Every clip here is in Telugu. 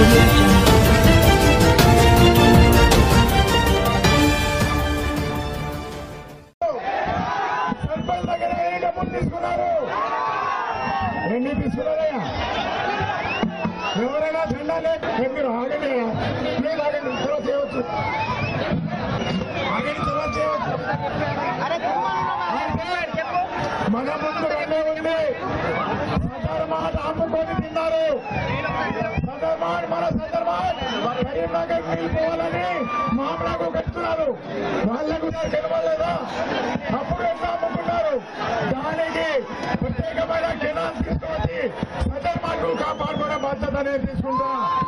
Audio Jungle. వెళ్ళిపోవాలని మామూలుగా కట్టుకున్నారు వాళ్ళకు కనబడలేదా? అప్పుడు అమ్ముకున్నారు దానికి ప్రత్యేకమైన కిణాలు తీసుకువచ్చి ప్రజల మాకు కాపాడుకునే బాధ్యత అనేది తీసుకుంటాను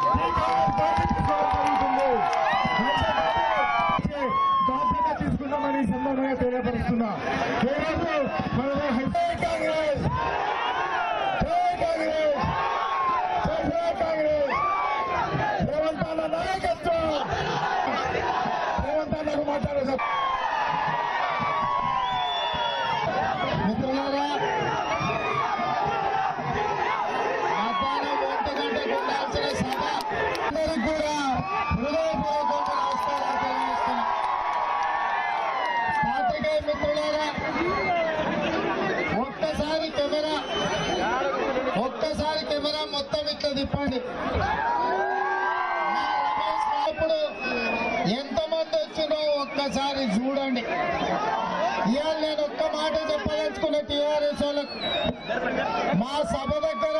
సభ దగ్గర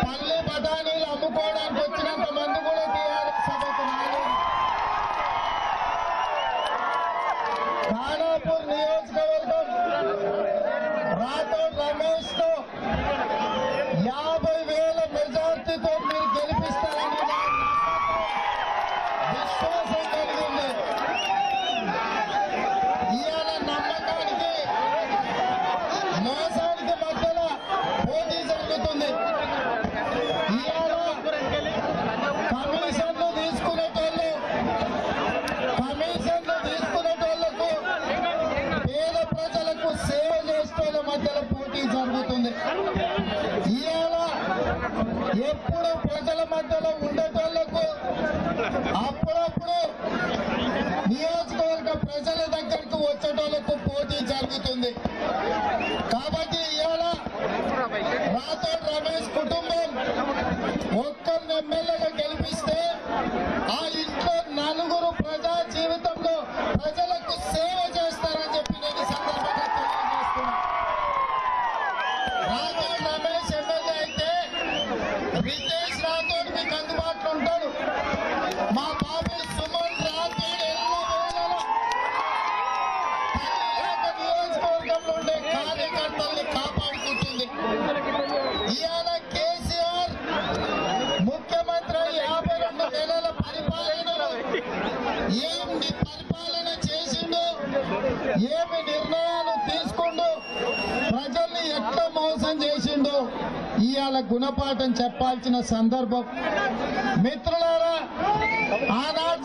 పల్లె బఠానీలు అమ్ముకోవడానికి వచ్చినంత మంది కూడా టీఆర్ఎస్ సభకు ఖానాపూర్ నియోజకవర్గం రాతో గుణపాఠం చెప్పాల్సిన సందర్భం. మిత్రులారా ఆనాడు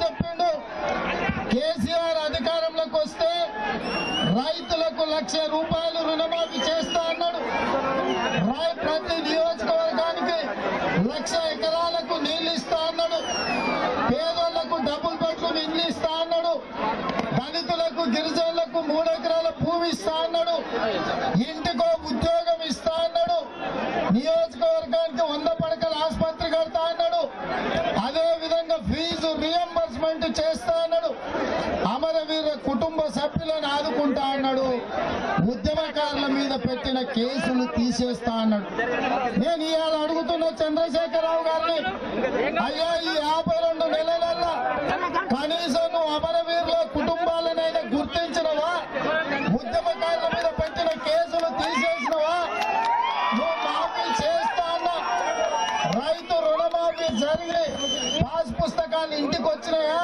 అన్నాడు. నేను ఇవాళ అడుగుతున్న చంద్రశేఖరరావు గారిని అయ్యా ఈ యాభై రెండు నెలలల్లా కనీసం నువ్వు అమరవీరుల కుటుంబాలనైనా గుర్తించినవా? ఉద్యమకారుల మీద పెట్టిన కేసులు తీసేసినవా? నువ్వు మాఫీ చేస్తా అన్న. రైతు రుణమాఫీ జరిగి పాస్ పుస్తకాలు ఇంటికి వచ్చినాయా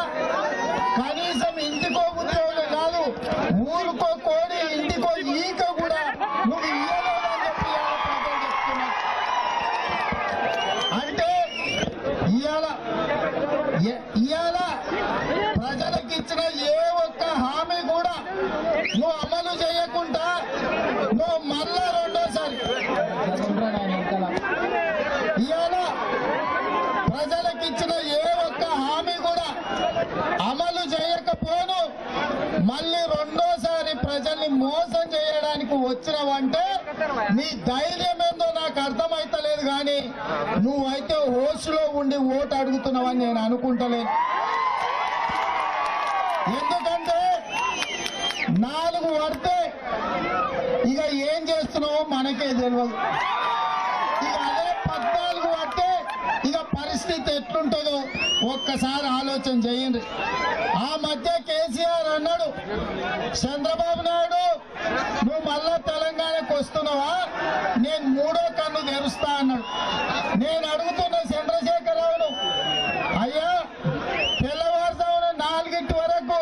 కనీసం ఇంటికో ఉద్యోగం కాదు ఊరుకో కోడి ఇంటికో ఈక మళ్ళీ రెండోసారి ప్రజల్ని మోసం చేయడానికి వచ్చినవంటే నీ ధైర్యం ఏందో నాకు అర్థమైతలేదు కానీ నువ్వైతే హోస్లో ఉండి ఓటు అడుగుతున్నావని నేను అనుకుంటలేను. ఎందుకంటే నాలుగు పడితే ఇక ఏం చేస్తున్నావో మనకే తెలియదు. ఇక అదే పద్నాలుగు పడితే ఇక పరిస్థితి ఎట్లుంటుందో ఒక్కసారి ఆలోచన చేయండి. ఆ మధ్య కేసీఆర్ అన్నాడు చంద్రబాబు నాయుడు నువ్వు మళ్ళా తెలంగాణకు వస్తున్నావా? నేను మూడో కన్ను తెరుస్తా అన్నాడు నేను అడుగుతున్న చంద్రశేఖరరావును అయ్యా తెల్లవారుజామున నాలుగింటి వరకు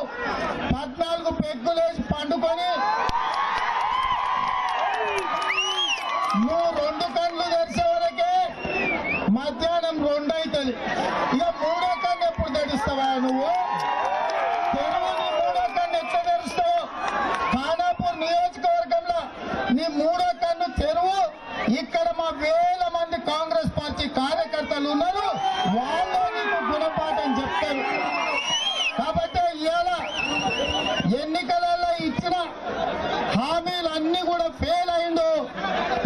పద్నాలుగు పెగ్గులేసి పండుకొని నువ్వు రెండు కళ్ళు తెరిసే వరకే మధ్యాహ్నం రెండు అవుతుంది ఇక మూడో కన్ను ఎప్పుడు తెరుస్తావా నువ్వు తెరువు నీ మూడో కన్ను ఎట్లా తెరుస్తావు ఖానాపూర్ నియోజకవర్గంలో నీ మూడో కన్ను తెరువు ఇక్కడ మా వేల మంది కాంగ్రెస్ పార్టీ కార్యకర్తలు ఉన్నారు వాళ్ళు నీకు గుణపాఠం చెప్తారు కాబట్టి ఇవాళ ఎన్నికలలో ఇచ్చిన హామీలన్నీ కూడా ఫెయిల్ అయిండు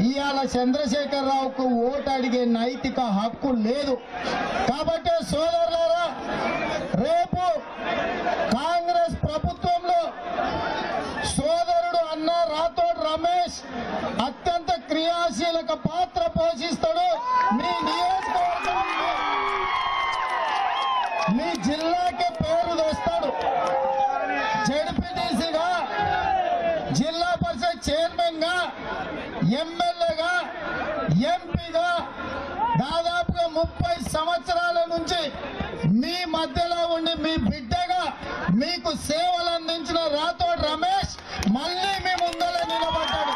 ఇవాళ చంద్రశేఖరరావుకు ఓటు అడిగే నైతిక హక్కు లేదు. కాబట్టి సోదరులారా రేపు ముప్పై సంవత్సరాల నుంచి మీ మధ్యలో ఉండి మీ బిడ్డగా మీకు సేవలు అందించిన రాథోడ్ రమేష్ మళ్ళీ మీ ముందర నిలబడ్డాడు.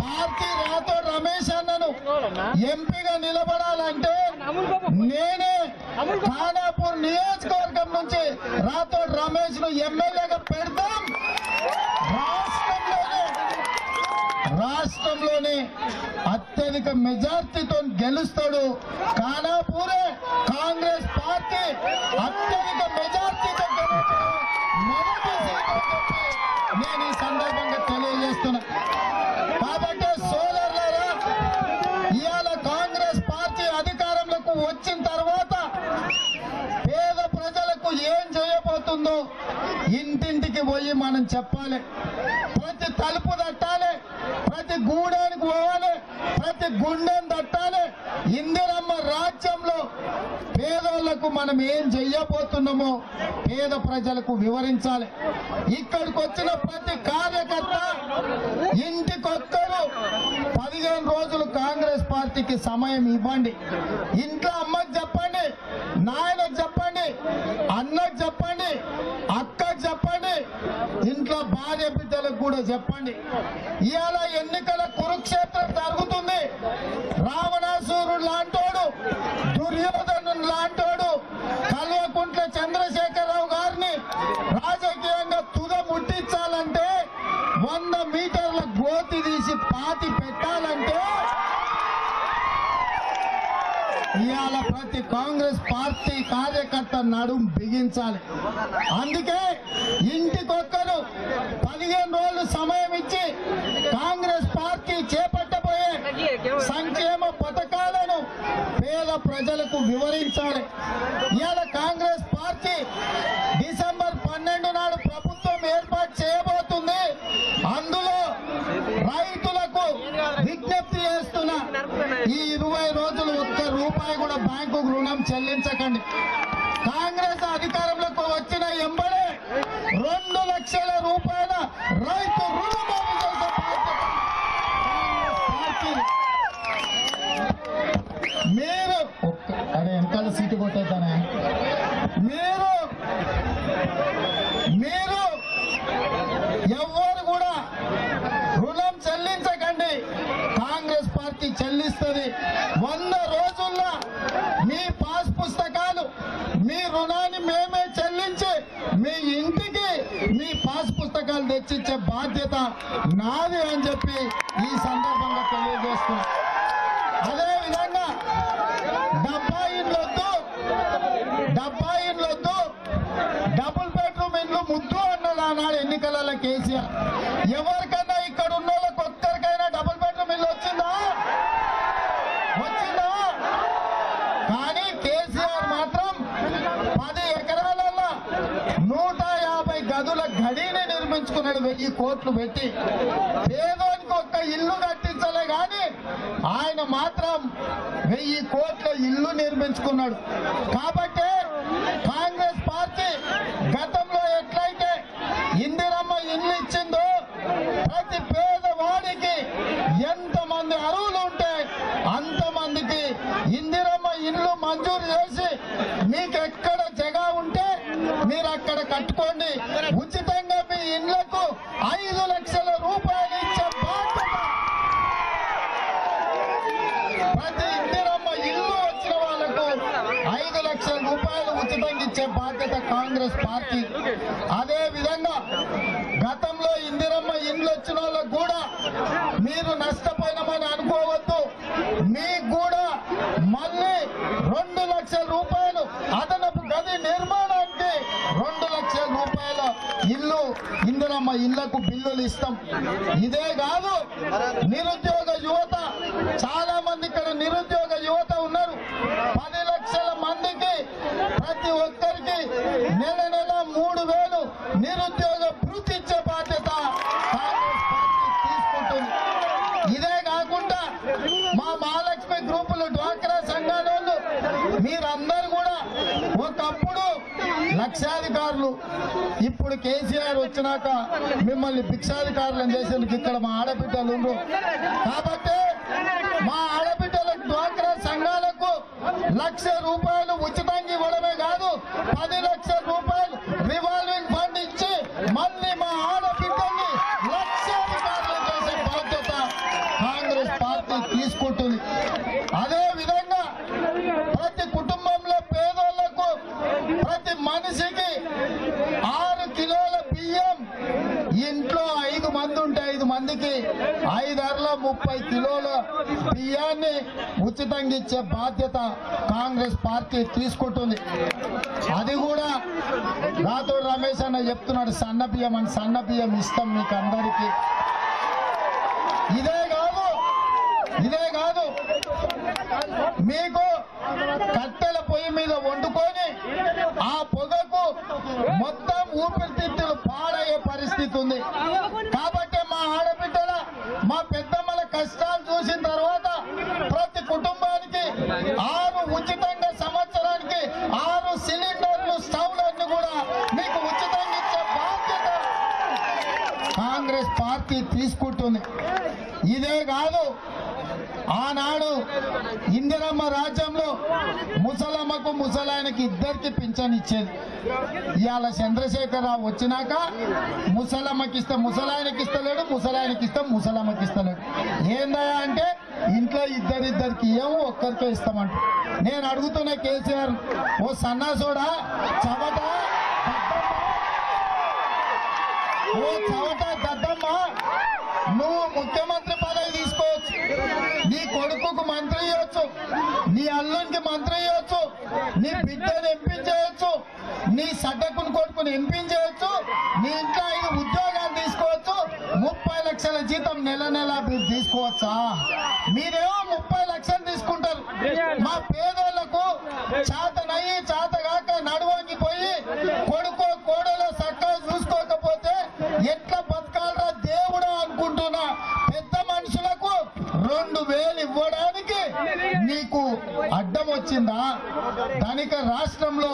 పార్టీ రాథోడ్ రమేష్ అన్నను ఎంపీగా నిలబడాలంటే నేనే ఖానాపూర్ నియోజకవర్గం నుంచి రాథోడ్ రమేష్ను ఎమ్మెల్యేగా పెడతాం. అత్యధిక మెజార్టీతో గెలుస్తాడు. ఖానాపూరే కాంగ్రెస్ పార్టీ అత్యధిక మెజార్టీతో గెలుస్తాడు నేను ఈ సందర్భంగా తెలియజేస్తున్నా. కాబట్టి సోదరులారా ఇవాళ కాంగ్రెస్ పార్టీ అధికారంలోకి వచ్చిన తర్వాత పేద ప్రజలకు ఏం చేయబోతుందో ఇంటింటికి పోయి మనం చెప్పాలి. ప్రతి తలుపు తట్టాలి. ప్రతి గూడానికి పోవాలి. ప్రతి గుండెని తట్టాలి. ఇందిరమ్మ రాజ్యంలో పేదోళ్ళకు మనం ఏం చెయ్యబోతున్నామో పేద ప్రజలకు వివరించాలి. ఇక్కడికి వచ్చిన ప్రతి కార్యకర్త ఇంటికొక్కరు పదిహేను రోజులు కాంగ్రెస్ పార్టీకి సమయం ఇవ్వండి. ఇంట్లో అమ్మకి చెప్పండి నాయనకు చెప్పండి అన్నకు చెప్పండి అక్కకు చెప్పండి ఇంట్లో భార్య బిడ్డలకు కూడా చెప్పండి. ఇవాళ ఎన్నిక కాంగ్రెస్ పార్టీ కార్యకర్త నడుం బిగించాలి. అందుకే ఇంటికొక్కరు పదిహేను రోజులు సమయం ఇచ్చి కాంగ్రెస్ పార్టీ చేపట్టబోయే సంక్షేమ పథకాలను పేద ప్రజలకు వివరించాలి. ఇలా కాంగ్రెస్ పార్టీ డిసెంబర్ పన్నెండు నాడు ప్రభుత్వం ఏర్పాటు చేయబోతుంది అందులో రైతులకు విజ్ఞప్తి చేస్తున్నా ఈ ఇరవై రోజులు ఒక్క రూపాయి కూడా బ్యాంకు రుణం చెల్లించకండి. కాంగ్రెస్ అధికారంలోకి వచ్చిన ఎంబడే రెండు లక్షల రూపాయల రైతు రుణమాఫీ మీరు ఒక్క అరే వెనకాల సీటు కొట్టేద్దానే చర్చించే బాధ్యత నాది అని చెప్పి ఈ సందర్భంగా తెలియజేస్తున్నా. అదే విధంగా డబ్బా ఇండ్లొద్దు డబ్బా ఇండ్లొద్దు డబుల్ బెడ్రూమ్ ఇండ్లు ముద్దు అన్నది ఆనాడు ఎన్నికలలో కేసీఆర్. ఎవరికన్నా ఇక్కడ ఉన్న నిర్మించుకున్నాడు వెయ్యి కోట్లు పెట్టి పేదోనికి ఒక్క ఇల్లు కట్టించలే కానీ ఆయన మాత్రం వెయ్యి కోట్ల ఇల్లు నిర్మించుకున్నాడు. కాబట్టి కాంగ్రెస్ పార్టీ గతంలో ఎట్లయితే ఇందిరమ్మ ఇల్లు ఇచ్చిందో ప్రతి పేదవాడికి ఎంతమంది అరువులు ఉంటే అంతమందికి ఇందిరమ్మ ఇల్లు మంజూరు చేసి మీకు ఎక్కడ జగా ఉంటే మీరు అక్కడ కట్టుకోండి. ఉచిత ఇండ్లకు ఐదు లక్షల రూపాయలు ఇచ్చే బాధ్యత. ప్రతి ఇందిరమ్మ ఇల్లు వచ్చిన వాళ్ళకు ఐదు లక్షల రూపాయలు ఉచితంగా ఇచ్చే బాధ్యత కాంగ్రెస్ పార్టీ అదే విధంగా గతంలో ఇందిరమ్మ ఇండ్లు వచ్చిన వాళ్ళకు కూడా మీరు నష్టపోయినామని అనుకోవద్దు మీకు కూడా మళ్ళీ రెండు లక్షల రూపాయలు అదనపు గది నిర్మాణానికి రెండు లక్షల రూపాయల ఇల్లు రైతులకు బిల్లులు ఇస్తాం. ఇదే కాదు నిరుద్యోగ యువత చాలా మంది ఇక్కడ నిరుద్యోగ యువత ఉన్నారు పది లక్షల మందికి ప్రతి ఒక్కరికి నెల నెల మూడు వేలు నిరుద్యోగ భృతి ఇచ్చే బాధ్యత కాంగ్రెస్ పార్టీ తీసుకుంటుంది ఇదే కాకుండా మా మహాలక్ష్మి గ్రూపులు డ్వాక్రా సంఘాల వాళ్ళు మీరందరూ కూడా ఒకప్పుడు లక్షాధికారులు ఇప్పుడు కేసీఆర్ వచ్చినాక మిమ్మల్ని భిక్షాధికారులను చేసేందుకు ఇక్కడ మా ఆడబిడ్డలు కాబట్టి మా ఆడబిడ్డలకు డ్వాక్రా సంఘాలకు లక్ష రూపాయలు ఉచితంగా ఇవ్వడమే కాదు పది లక్షల రూపాయలు రివాల్వింగ్ ఫండ్ ఇచ్చి మళ్ళీ మా ఆడబిడ్డల్ని లక్షాధికారులు చేసే బాధ్యత కాంగ్రెస్ పార్టీ తీసుకుంటుంది అదే విధంగా ప్రతి కుటుంబంలో పేదోళ్ళకు ప్రతి మనిషికి ఆరు కిలోల బియ్యం ఇంట్లో ఐదు మంది ఉంటే ఐదు మందికి ఐదారుల ముప్పై కిలోల బియ్యాన్ని ఉచితంగా ఇచ్చే బాధ్యత కాంగ్రెస్ పార్టీ తీసుకుంటుంది. అది కూడా రాతోడు రమేష్ అన్న చెప్తున్నాడు సన్న బియ్యం అని సన్న బియ్యం ఇస్తాం మీకు అందరికీ. ఇదే కాదు ఇదే కాదు. మీకు కట్టెల పొయ్యి మీద వండుకొని ఆ పొగకు మొత్తం ఊపిరితిత్తులు పాడయ్యే పరిస్థితి ఉంది కాబట్టి మా ఆడబిడ్డల మా పెద్దమ్మల కష్టాలు చూసిన తర్వాత ప్రతి కుటుంబానికి ఆరు ఉచితంగా సంవత్సరానికి ఆరు సిలిండర్లు స్టవ్లన్నీ కూడా మీకు ఉచితంగా ఇచ్చే బాధ్యత కాంగ్రెస్ పార్టీ తీసుకుంటుంది ఇదే కాదు ఆనాడు ఇందిరమ్మ రాజ్యంలో ముసలమ్మకు ముసలాయనకి ఇద్దరికి పింఛన్ ఇచ్చేది. ఇవాళ చంద్రశేఖరరావు వచ్చినాక ముసలమ్మకి ఇస్తే ముసలాయనకి ఇస్తలేడు ముసలాయనకి ఇస్తే ముసలమ్మకి ఇస్తలేడు ఏందయా అంటే ఇంట్లో ఇద్దరిద్దరికి ఏమో ఒక్కరికే ఇస్తామంట. నేను అడుగుతున్న కేసీఆర్ ఓ సన్నాసోడా చవట ఓ చవట దద్దమ్మ నువ్వు ముఖ్యమంత్రి పదవి తీసుకోవచ్చు. నీ కొడుకుకు మంత్రి ఇవ్వచ్చు నీ అల్లునికి మంత్రి ఇవ్వచ్చు నీ బిడ్డను ఎంపించేయచ్చు. నీ సడ్డకుని కొడుకుని ఎంపించేయచ్చు. నీ ఇంట్లో ఐదు ఉద్యోగాలు తీసుకోవచ్చు. ముప్పై లక్షల జీతం నెల నెల మీరు తీసుకోవచ్చా? మీరేమో ముప్పై లక్షలు తీసుకుంటారు. మా పేదోళ్ళకు చేతనయ్యి ధనిక రాష్ట్రంలో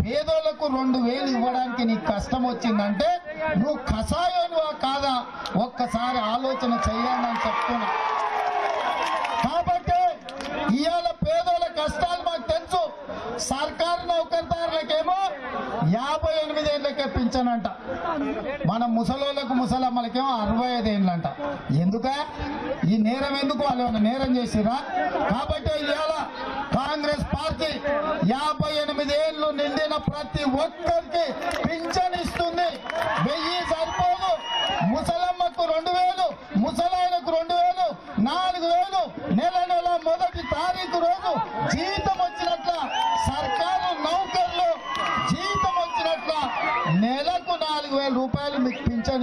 పేదోళ్ళకు రెండు వేలు ఇవ్వడానికి నీకు కష్టం వచ్చిందంటే నువ్వు కషాయోనివా కాదా ఒక్కసారి ఆలోచన చెయ్యండి అని చెప్తున్నా కాబట్టి ఇవాళ పేదోళ్ళ కష్టాలు మాకు తెలుసు సర్కారు నౌకర్దారులకేమో యాభై ఎనిమిది ఏళ్ళకే పింఛనంట మన ముసలోళ్ళకు ముసలమ్మలకేమో అరవై ఐదు ఎందుక? ఈ నేరం ఎందుకు వాళ్ళు నేరం చేసిరా కాబట్టి ఇవాళ కాంగ్రెస్ పార్టీ యాభై ఎనిమిది ఏళ్ళు నిండిన ప్రతి ఒక్కరికి పింఛన్ ఇస్తుంది. వెయ్యి సరిపోదు. ముసలమ్మకు రెండు వేలు ముసలాయనకు రెండు వేలు నాలుగు వేలు నెల నెల మొదటి తారీఖు రోజు జీతం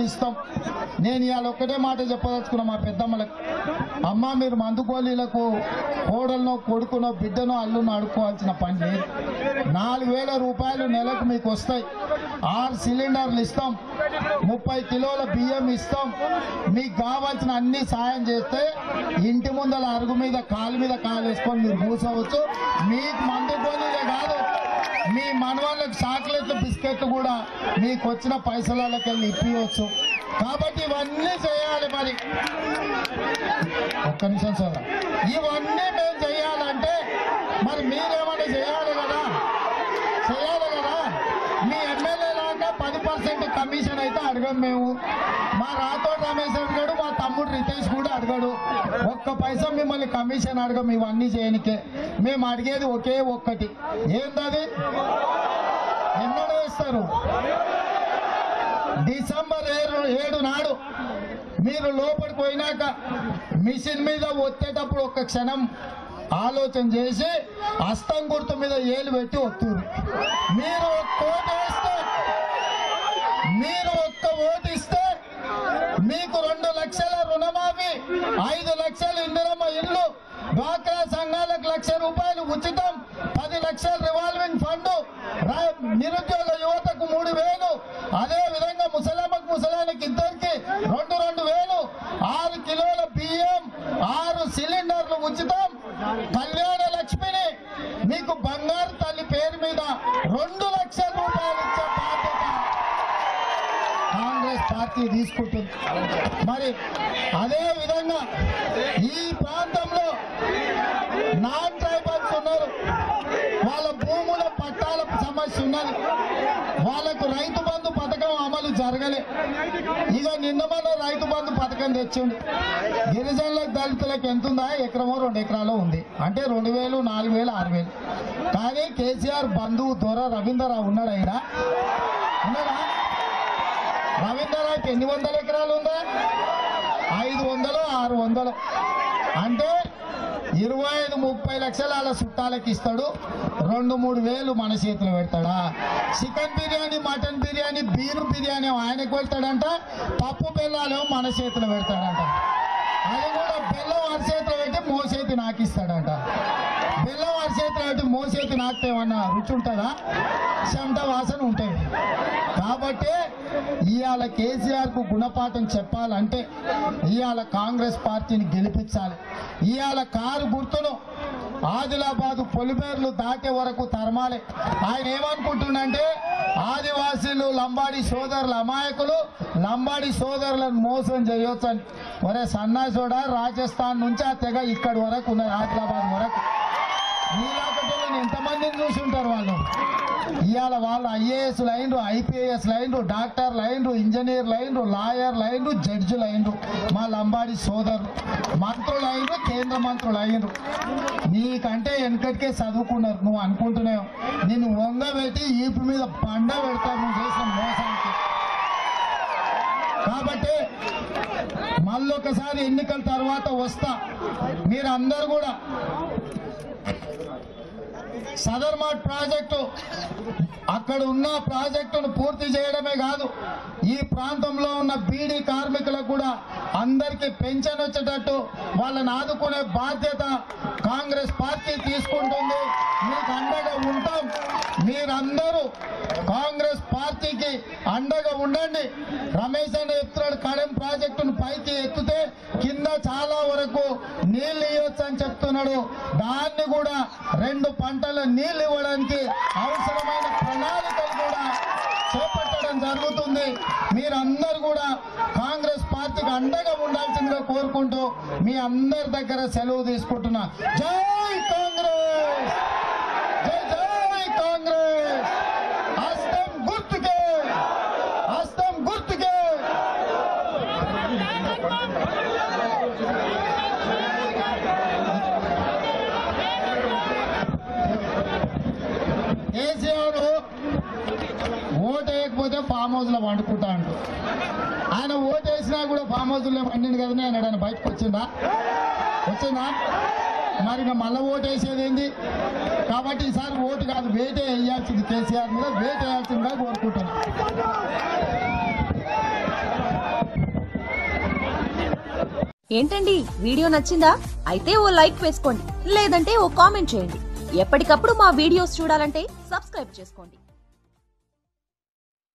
అని ఇస్తాం నేను ఇవాళ ఒక్కటే మాట చెప్పదలుచుకున్నా మా పెద్దమ్మలకు. అమ్మ మీరు మందు గోళీలకు కోడలను కొడుకునో బిడ్డనో అల్లునో అడుక్కోవాల్సిన పని లేదు. నాలుగు వేల రూపాయలు నెలకు మీకు వస్తాయి. ఆరు సిలిండర్లు ఇస్తాం. ముప్పై కిలోల బియ్యం ఇస్తాం. మీకు కావాల్సిన అన్ని సాయం చేస్తే ఇంటి ముందల అరుగు మీద కాలు మీద కాలు వేసుకొని మీరు కూర్చోవచ్చు. మీకు మందు గోళీలే కాదు. మీ మనవాళ్ళకి చాక్లెట్లు బిస్కెట్లు కూడా మీకు వచ్చిన పైసలకి వెళ్ళి ఇప్పివచ్చు కాబట్టి ఇవన్నీ చేయాలి మరి. ఒక్క నిమిషం సార్. ఇవన్నీ మేము చేయాలంటే మరి మీరేమైనా చేయాలి కదా? చేయాలి కదా? మీ ఎమ్మెల్యే లాగా పది పర్సెంట్ కమిషన్ అయితే అడగం మేము. మా రాతో రమేష్ అడిగాడు మా తమ్ముడు రితేష్ కూడా అడిగాడు. ఒక్క పైసా మిమ్మల్ని కమిషన్ అడగం ఇవన్నీ చేయనికే. మేము అడిగేది ఒకే ఒక్కటి. ఏందది? ఎన్నడూ ఇస్తారు. డిసెంబర్ ఏడు ఏడు నాడు మీరు లోపలికి పోయినాక మిషన్ మీద ఒత్తేటప్పుడు ఒక క్షణం ఆలోచన చేసి హస్తం గుర్తు మీద ఏలు పెట్టి ఒత్తురు మీరు ఒక్క ఓటు వేస్తే మీరు ఒక్క ఓటు ఇస్తే మీకు రెండు లక్షల రుణమాఫీ ఐదు లక్షల ఇందిరమ్మ ఇల్లు డ్వాక్రా సంఘాలకు లక్ష రూపాయలు ఉచితం పది లక్షల రివాల్వింగ్ ఫండ్ నిరుద్యోగ యువతకు మూడు వేలు అదే విధంగా ముసలమ్మకు ముసలానికి ఇద్దరికి రెండు రెండు వేలు ఆరు కిలోల బియ్యం ఆరు సిలిండర్లు ఉచితం కళ్యాణ లక్ష్మిని మీకు బంగారు తల్లి పేరు మీద రెండు లక్షల రూపాయలు ఇచ్చే బాధ్యత కాంగ్రెస్ పార్టీ తీసుకుంటుంది. మరి అదే విధంగా ఈ ప్రాంతంలో నాన్ ట్రైబల్స్ ఉన్నారు. వాళ్ళ భూముల పట్టాల సమస్య ఉన్నది. వాళ్ళకు రైతు బంధు పథకం అమలు జరగలే. ఇక నిన్న మన రైతు బంధు పథకం తెచ్చిండు. గిరిజనులకు దళితులకు ఎంత ఉందా? ఎకరమో రెండు ఎకరాలు ఉంది. అంటే రెండు వేలు నాలుగు వేలు ఆరు వేలు. కానీ కేసీఆర్ బంధువు దొర రవీంద్రరావు ఉన్నాడు ఆయన ఉన్నాడా? రవీంద్రనాథ్ ఎన్ని వందల ఎకరాలు ఉందా? ఐదు వందలు ఆరు వందలు. అంటే ఇరవై ఐదు ముప్పై లక్షల అలా చుట్టాలకి ఇస్తాడు. రెండు మూడు వేలు మన చేతిలో పెడతాడా? Chicken biryani mutton biryani beer biryani ఆయనకు పెడతాడంట. పప్పు బెల్లాలు మన చేతిలో పెడతాడంట. అది కూడా బెల్లం వారి చేతిలో పెట్టి మోసేతి నాకు ఇస్తాడంట బెల్లం వారి చేతిలో పెట్టి మోసేతి నాకితే ఏమన్నా రుచి ఉంటుందా? సంత వాసన ఉంటుంది కాబట్టి ఇవాళ కేసీఆర్కు గుణపాఠం చెప్పాలంటే ఇవాళ కాంగ్రెస్ పార్టీని గెలిపించాలి. ఇవాళ కారు గుర్తును ఆదిలాబాద్ పొలిమేర్లు దాటే వరకు తరమాలి. ఆయన ఏమనుకుంటుండంటే ఆదివాసీలు లంబాడి సోదరుల అమాయకులు లంబాడి సోదరులను మోసం చేయొచ్చు అని ఒరే సన్నాసోడ రాజస్థాన్ నుంచి ఆ తెగ ఇక్కడి వరకు ఉన్నది ఆదిలాబాద్ వరకు. నీలాకటోళ్ళని ఎంతమందిని చూసి ఉంటారు వాళ్ళు? ఇవాళ వాళ్ళు ఐఏఎస్ లైన్లు ఐపీఎస్ లైన్లు డాక్టర్ లైన్లు ఇంజనీర్ లైన్లు లాయర్ లైన్లు జడ్జిలు లైన్లు. మా లంబాడి సోదరు మంత్రులు అయినరు కేంద్ర మంత్రులు అయినరు నీకంటే వెనకటికే చదువుకున్నారు నువ్వు అనుకుంటున్నావు. వంగ వంగబెట్టి ఈపు మీద పండ పెడతా నువ్వు చేసిన మోసానికి. కాబట్టి మళ్ళొకసారి ఎన్నికల తర్వాత వస్తా. మీరందరూ కూడా సదర్మాట్ ప్రాజెక్టు అక్కడ ఉన్న ప్రాజెక్టును పూర్తి చేయడమే కాదు ఈ ప్రాంతంలో ఉన్న బీడీ కార్మికులకు కూడా అందరికీ పెన్షన్ వచ్చేటట్టు వాళ్ళని ఆదుకునే బాధ్యత కాంగ్రెస్ పార్టీ తీసుకుంటుంది. మీకు అండగా ఉంటాం. మీరందరూ కాంగ్రెస్ పార్టీకి అండగా ఉండండి. రమేష్ అనే ఎత్తున్నాడు కడెం ప్రాజెక్టును పైకి ఎత్తుతే కింద చాలా వరకు నీళ్ళు ఇవ్వచ్చు అని దాన్ని కూడా రెండు పంటల నీళ్ళు ఇవ్వడానికి అవసరమైన ప్రణాళికలు కూడా చేపట్టడం జరుగుతుంది. మీరందరూ కూడా కాంగ్రెస్ పార్టీకి అండగా ఉండాల్సిందిగా కోరుకుంటూ మీ అందరి దగ్గర సెలవు తీసుకుంటున్నా. జై కాంగ్రెస్! జై జై కాంగ్రెస్! ఫామ్ హౌస్లో వండుకుంటా అంటూ. ఆయన ఓటేసినా వేసినా కూడా ఫామ్ హౌస్లో వండింది కదనే ఆయన ఆయన బయటకు వచ్చిందా వచ్చిందా మరి ఇంకా మళ్ళీ ఓటేసేది ఏంది? కాబట్టి ఈసారి ఓటు కాదు వేటే వేయాల్సింది కేసీఆర్ మీద వేట వేయాల్సిందిగా కోరుకుంటున్నా. ఏంటండి? వీడియో నచ్చిందా? అయితే ఓ లైక్ వేసుకోండి. లేదంటే ఓ కామెంట్ చేయండి. ఎప్పటికప్పుడు మా వీడియోస్ చూడాలంటే సబ్స్క్రైబ్ చేసుకోండి.